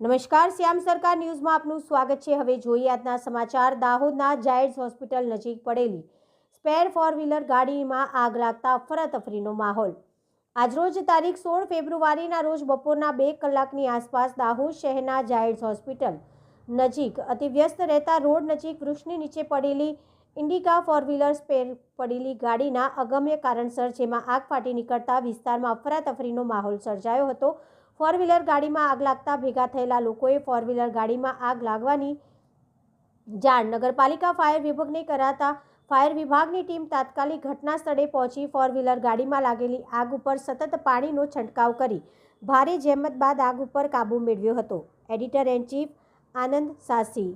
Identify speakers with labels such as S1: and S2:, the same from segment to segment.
S1: નમસ્કાર, શ્યામ સરકાર ન્યૂઝમાં આપનું સ્વાગત છે. હવે જોઈએ આજના સમાચાર. દાહોદના જાયડ્સ હોસ્પિટલ નજીક પડેલી સ્પેર ફોર વ્હીલર ગાડીમાં આગ લાગતા અફરાતફરીનો માહોલ. આજરોજ તારીખ સોળ ફેબ્રુઆરીના રોજ બપોરના બે કલાકની આસપાસ દાહોદ શહેરના જાયડ્સ હોસ્પિટલ નજીક અતિવ્યસ્ત રહેતા રોડ નજીક વૃક્ષની નીચે પડેલી ઇન્ડિકા ફોર વ્હીલર સ્પેર પડેલી ગાડીના અગમ્ય કારણસર જેમાં આગ ફાટી નીકળતા વિસ્તારમાં અફરાતફરીનો માહોલ સર્જાયો હતો. ફોર વ્હીલર ગાડીમાં આગ લાગતા ભેગા થયેલા લોકોએ ફોર વ્હીલર ગાડીમાં આગ લાગવાની જાણ નગરપાલિકા ફાયર વિભાગને કરાતા ફાયર વિભાગની ટીમ તાત્કાલિક ઘટના સ્થળે પહોંચી ફોર વ્હીલર ગાડીમાં લાગેલી આગ ઉપર સતત પાણીનો છંટકાવ કરી ભારે જહેમત બાદ આગ ઉપર કાબૂ મેળવ્યો હતો. Editor in chief Anand Sasi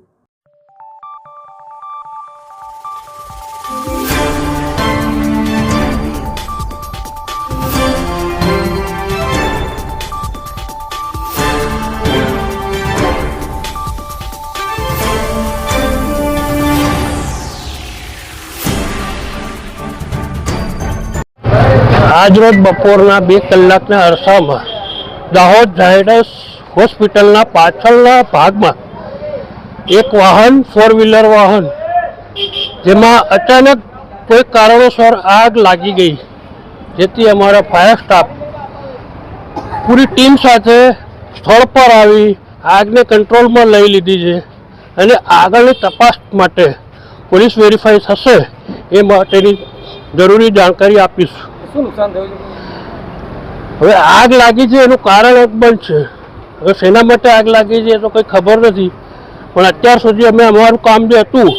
S2: આજરોજ બપોરના બે કલાકના અરસામાં દાહોદ ઝાયડસ હોસ્પિટલના પાછળના ભાગમાં એક વાહન ફોર વ્હીલર વાહન, જેમાં અચાનક કોઈ કારણોસર આગ લાગી ગઈ, જેથી અમારા ફાયર સ્ટાફ પૂરી ટીમ સાથે સ્થળ પર આવી આગને કંટ્રોલમાં લઈ લીધી છે અને આગળની તપાસ માટે પોલીસ વેરીફાઈ થશે એ માટેની જરૂરી જાણકારી આપીશું.
S3: શું નુકસાન થયું છે?
S2: હવે આગ લાગી છે એનું કારણ અકબંધ છે. હવે શેના માટે આગ લાગી છે એ તો કંઈ ખબર નથી. પણ અત્યાર સુધી અમે અમારું કામ જે હતું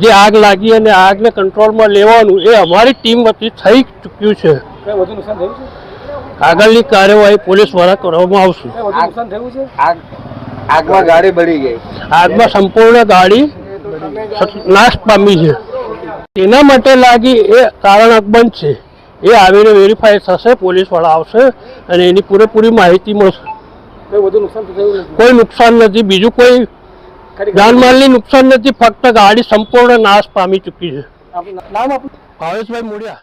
S2: જે આગ લાગી અને આગને કંટ્રોલમાં લેવાનું એ અમારી ટીમ વતી થઈ ચૂક્યું છે.
S3: કઈ વધુ નુકસાન થયું છે?
S2: આગળની કાર્યવાહી પોલીસ દ્વારા કરવામાં આવશે.
S3: કઈ વધુ નુકસાન થયું છે?
S4: આગ આગમાં ગાડી બળી ગઈ.
S2: આગમાં સંપૂર્ણ ગાડી નાશ પામી છે. તેના માટે લાગી એ કારણ અકબંધ છે. એ આવીને વેરીફાઈ થશે પોલીસવાળા આવશે અને એની પૂરેપૂરી માહિતી મળશે.
S3: કઈ નુકસાન નથી?
S2: કોઈ નુકસાન નથી. બીજું કોઈ જાનમાલની નુકસાન નથી. ફક્ત ગાડી સંપૂર્ણ નાશ પામી ચૂકી છે.
S3: આપનું નામ આપનું?
S2: ભાવેશભાઈ મોડિયા